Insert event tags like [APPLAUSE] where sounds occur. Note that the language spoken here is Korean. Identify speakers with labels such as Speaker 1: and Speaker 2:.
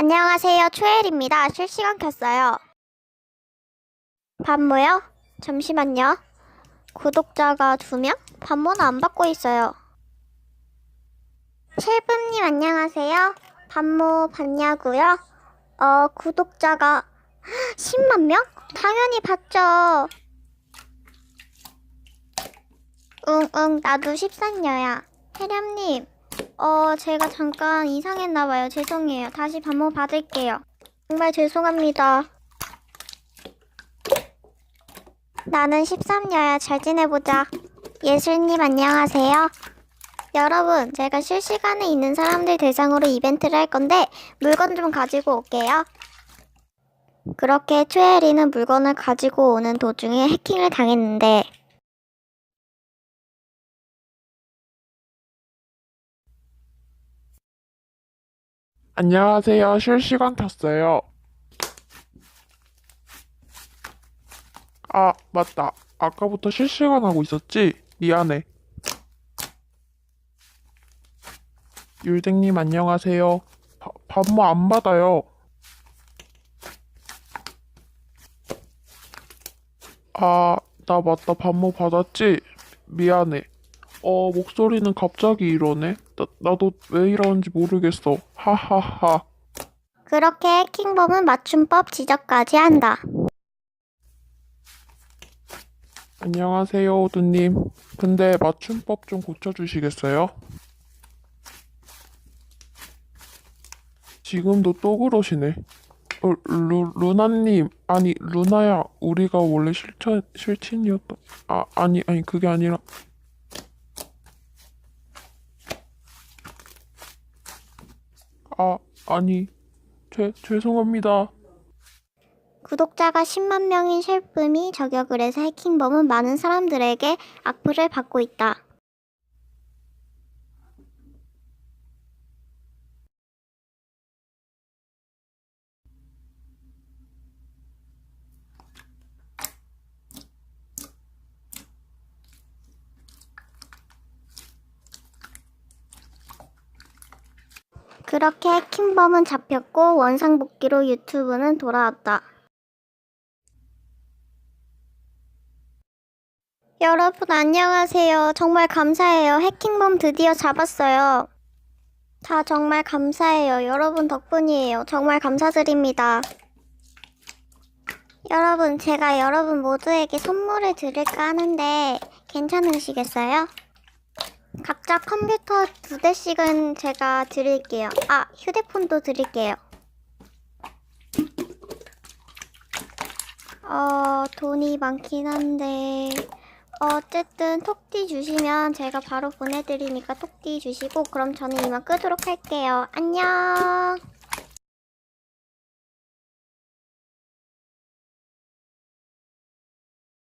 Speaker 1: 안녕하세요. 초엘입니다. 실시간 켰어요. 반모요? 잠시만요. 구독자가 두 명? 반모는 안 받고 있어요. 쉘브님 안녕하세요. 반모 받냐고요? 어, 구독자가 [GASPS] 10만 명? 당연히 받죠. 응, 응, 나도 13녀야. 혜렴님, 어, 제가 잠깐 이상했나봐요. 죄송해요. 다시 반모 받을게요. 정말 죄송합니다. 나는 13녀야. 잘 지내보자. 예술님 안녕하세요. 여러분, 제가 실시간에 있는 사람들 대상으로 이벤트를 할 건데 물건 좀 가지고 올게요. 그렇게 최혜리는 물건을 가지고 오는 도중에 해킹을 당했는데
Speaker 2: 안녕하세요. 실시간 켰어요. 아, 맞다. 아까부터 실시간 하고 있었지? 미안해. 율댕님 안녕하세요. 바, 반모 안 받아요. 아, 나 맞다. 반모 받았지? 미안해. 어, 목소리는 갑자기 이러네. 나, 나도 왜 이러는지 모르겠어. 하하하.
Speaker 1: 그렇게 해킹범은 맞춤법 지적까지 한다.
Speaker 2: 안녕하세요, 오두님. 근데 맞춤법 좀 고쳐주시겠어요? 지금도 또 그러시네. 어, 루, 루나님, 아니, 루나야, 우리가 원래 실천, 실친이었던, 아, 아니, 아니, 그게 아니라, 아, 아니, 죄, 죄송합니다.
Speaker 1: 구독자가 10만 명인 쉘품이 저격을 해서 해킹범은 많은 사람들에게 악플을 받고 있다. 그렇게 해킹범은 잡혔고 원상복귀로 유튜브는 돌아왔다. 여러분 안녕하세요. 정말 감사해요. 해킹범 드디어 잡았어요. 다 정말 감사해요. 여러분 덕분이에요. 정말 감사드립니다. 여러분 제가 여러분 모두에게 선물을 드릴까 하는데 괜찮으시겠어요? 각자 컴퓨터 두 대씩은 제가 드릴게요. 아 휴대폰도 드릴게요. 어 돈이 많긴 한데 어쨌든 톡띠 주시면 제가 바로 보내드리니까 톡띠 주시고 그럼 저는 이만 끄도록 할게요. 안녕.